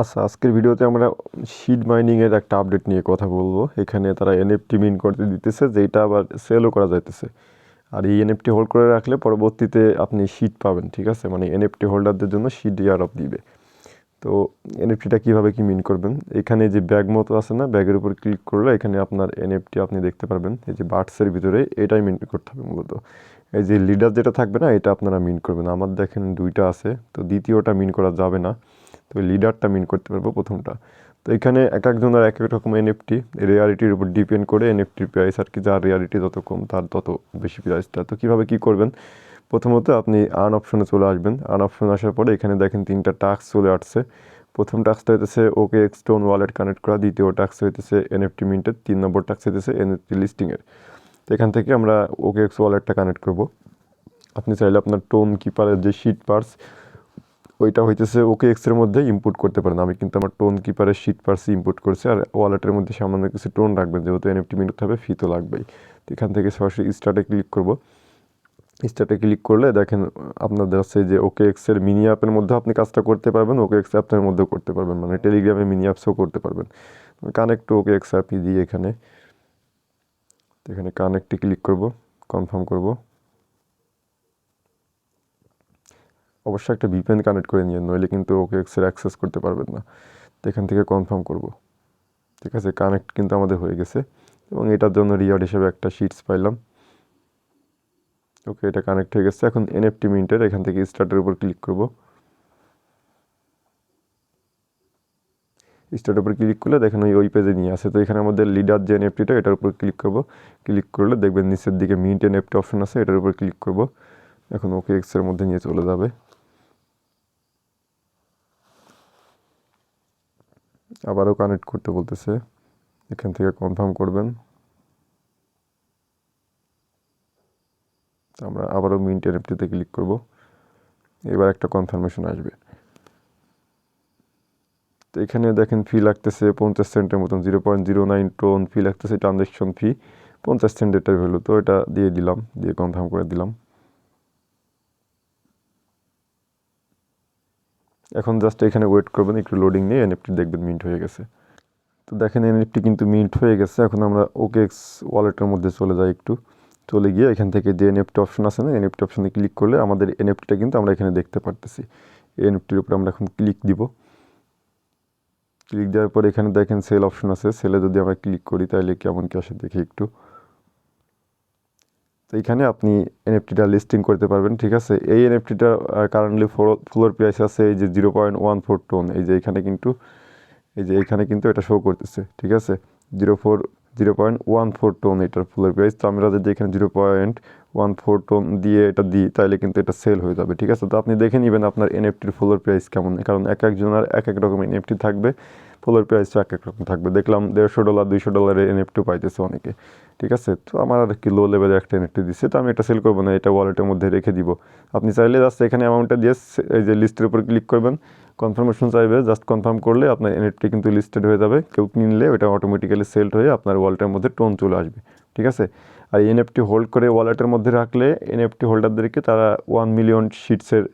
আচ্ছা আজকের ভিডিওতে আমরা শিড মাইনিংয়ের একটা আপডেট নিয়ে কথা বলব। এখানে তারা এনএফটি মিন করতে দিতেছে যেটা আবার সেলও করা যাইতেছে। আর এই এনএফটি হোল্ড করে রাখলে পরবর্তীতে আপনি শিট পাবেন, ঠিক আছে? মানে এনএফটি হোল্ডারদের জন্য শিট ইয়ার অফ দিবে। তো এনএফটিটা কীভাবে কি মিন করবেন? এখানে যে ব্যাগ মতো আছে না ব্যাগের উপর ক্লিক করলে এখানে আপনার এনএফটি আপনি দেখতে পারবেন। এই যে বার্ডসের ভিতরে এটাই মিন করতে হবে মূলত। এই যে লিডার যেটা থাকবে না, এটা আপনারা মিন করবেন। আমার দেখেন দুইটা আছে, তো দ্বিতীয়টা মিন করা যাবে না। তো লিডারটা মিন করতে পারব প্রথমটা। তো এখানে এক একজনের এক এক রকম এনএফটি রিয়ালিটির উপর ডিপেন্ড করে এনএফটির প্রাইস আর কি, যার রিয়ালিটি যত কম, তার তত বেশি প্রাইসটা তো কীভাবে কী করবেন? প্রথমত আপনি আর্ন অপশনে চলে আসবেন। আর্ন অপশন আসার পরে এখানে দেখেন তিনটা টাস্ক চলে আসছে। প্রথম টাস্কটা হইতেছে ওকে স্টোন ওয়ালেট কানেক্ট করা। দ্বিতীয় টাস্ক হইতেছে এনএফটি মিন্টের তিন নম্বর টাস্ক হইতেছে এনএফটি লিস্টিংয়ের তো এখান থেকে আমরা ওকে এক্স ওয়ালেটটা কানেক্ট করব। আপনি চাইলে আপনার টোন কিপারের যে শিট পার্স ওইটা হইতেছে ওকে এক্সের মধ্যে ইম্পোর্ট করতে পারেন। আমি কিন্তু আমার টোন কিপারের শিট পার্সি ইম্পোর্ট করছি আর ওয়ালেটের মধ্যে সামান্য কিছু টোন রাখবেন, যেহেতু এনএফটি মিনিট হবে ফি তো লাগবেই। তো এখান থেকে সরাসরি স্টার্টে ক্লিক করব। স্টার্টে ক্লিক করলে দেখেন, আপনাদের আছে যে ওকে এক্সের মিনি অ্যাপের মধ্যে আপনি কাজটা করতে পারবেন, ওকে এক্স অ্যাপের মধ্যেও করতে পারবেন। মানে টেলিগ্রামে মিনি অ্যাপসও করতে পারবেন। কানেক্ট ওকে এক্স অ্যাপই দিয়ে এখানে। এখানে কানেক্টে ক্লিক করব কনফার্ম করব। অবশ্যই একটা ভিপিএন কানেক্ট করে নিয়ে নইলে কিন্তু ওকে এক্সের অ্যাক্সেস করতে পারবেন না। তো এখান থেকে কনফার্ম করব। ঠিক আছে কানেক্ট কিন্তু আমাদের হয়ে গেছে। এবং এটার জন্য রিওয়ার্ড হিসেবে একটা শিটস পাইলাম। ওকে, এটা কানেক্ট হয়ে গেছে। এখন এনএফটি মিন্টের এখান থেকে স্টার্টের উপর ক্লিক করব। স্টার্টের উপর ক্লিক করলে দেখেন ওই ওই পেজে নিয়ে আসে। তো এখানে আমাদের লিডার যে এনএফটিটা এটার উপর ক্লিক করব। ক্লিক করলে দেখবেন নিচের দিকে মিন্ট এনএফটি অপশন আছে, এটার উপর ক্লিক করব। এখন ওকে এক্সের মধ্যে নিয়ে চলে যাবে। আবারও কানেক্ট করতে বলতেছে। এখান থেকে কনফার্ম করবেন। আমরা আবারও মিন্ট এনএফটিতে ক্লিক করব। এবার একটা কনফার্মেশন আসবে। তো এখানে দেখেন ফি লাগতেছে পঞ্চাশ সেন্টের মতন zero point zero nine TON fee লাগতেছে ট্রানজ্যাকশন ফি পঞ্চাশ সেন্ট এটা ভ্যালু তো এটা দিয়ে দিলাম, দিয়ে কনফার্ম করে দিলাম। এখন জাস্ট এখানে ওয়েট করবেন, একটু লোডিং নিয়ে এনএফটি দেখবেন মিন্ট হয়ে গেছে। তো দেখেন এনএফটি কিন্তু মিন্ট হয়ে গেছে, এখন আমরা ওকে এক্স ওয়ালেটের মধ্যে চলে যাই একটু। চলে গিয়ে এখান থেকে যে এনএফটি অপশন আছে না এনএফটি অপশনে ক্লিক করলে আমাদের এনএফটিটা কিন্তু আমরা এখানে দেখতে পারতেছি। এনএফটির উপরে আমরা এখন ক্লিক দিব। ক্লিক দেওয়ার পর এখানে দেখেন সেল অপশন আছে সেলে যদি আমরা ক্লিক করি তাহলে কেমন কি আসে দেখি একটু। তো এখানে আপনি এনএফটিটা লিস্টিং করতে পারবেন, ঠিক আছে? এই এনএফটিটা কারেন্টলি ফ্লোর প্রাইস আছে এই যে zero point one four TON এই যে এখানে কিন্তু, এই যে এখানে কিন্তু এটা শো করতেছে, ঠিক আছে? Zero four zero point one four TON এটার ফ্লোর প্রাইস তো আমরা যদি এখানে zero point one four TON দিয়ে এটা দিই তাহলে কিন্তু এটা সেল হয়ে যাবে, ঠিক আছে? তো আপনি দেখে নেবেন আপনার এনএফটির ফ্লোর প্রাইস কেমন, কারণ এক একজনের এক এক রকম এনএফটি থাকবে। ফ্লোর প্রাইসটা এক এক রকম থাকবে। দেখলাম দেড়শো ডলার দুইশো ডলারের এনএফটি পাইতেছে অনেকে। ঠিক আছে? তো আমার আর কি লো লেভেলে একটা এনএফটি দিচ্ছে তো আমি এটা সেল করব না, এটা ওয়ালেটের মধ্যে রেখে দিব। আপনি চাইলে জাস্ট এখানে অ্যামাউন্টটা দিয়ে এই যে লিস্টের উপর ক্লিক করবেন। কনফার্মেশন চাইবে জাস্ট কনফার্ম করলে আপনার এনএফটি কিন্তু লিস্টেড হয়ে যাবে। কেউ কিনলে ওটা অটোমেটিক্যালি সেলড হয়ে আপনার ওয়ালেটের মধ্যে টোন চলে আসবে। ঠিক আছে? আর এনএফটি হোল্ড করে ওয়ালেটের মধ্যে রাখলে এনএফটি হোল্ডারদেরকে তারা ওয়ান মিলিয়ন শিটসের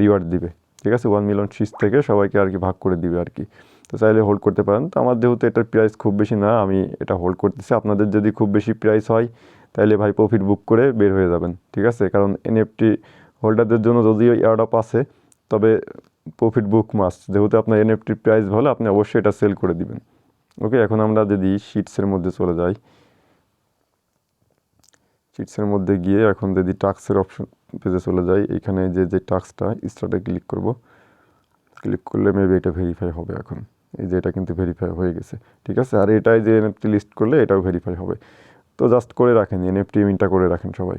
রিওয়ার্ড দিবে। ঠিক আছে? ওয়ান মিলিয়ন শিটস থেকে সবাইকে আর কি ভাগ করে দিবে আর কি। তো চাইলে হোল্ড করতে পারেন। তো আমার যেহেতু এটার প্রাইস খুব বেশি না, আমি এটা হোল্ড করতেছি। আপনাদের যদি খুব বেশি প্রাইস হয় তাহলে ভাই প্রফিট বুক করে বের হয়ে যাবেন, ঠিক আছে? কারণ এনএফটি হোল্ডারদের জন্য যদিও এয়ারডপ আছে, তবে প্রফিট বুক মাস্ট যেহেতু আপনার এনএফটির প্রাইস ভালো, আপনি অবশ্যই এটা সেল করে দিবেন। ওকে এখন আমরা যদি শিটসের মধ্যে চলে যাই। শিটসের মধ্যে গিয়ে এখন যদি টাক্সের অপশন পেজে চলে যাই, এখানে যে যে টাক্সটা স্টার্টে ক্লিক করব। ক্লিক করলে মেবি এটা ভেরিফাই হবে এখন। এই যে এটা কিন্তু ভেরিফাই হয়ে গেছে, ঠিক আছে? আর এটাই যে এনএফটি লিস্ট করলে এটাও ভেরিফাই হবে। তো জাস্ট করে রাখেন এনএফটি মিনটা করে রাখেন সবাই।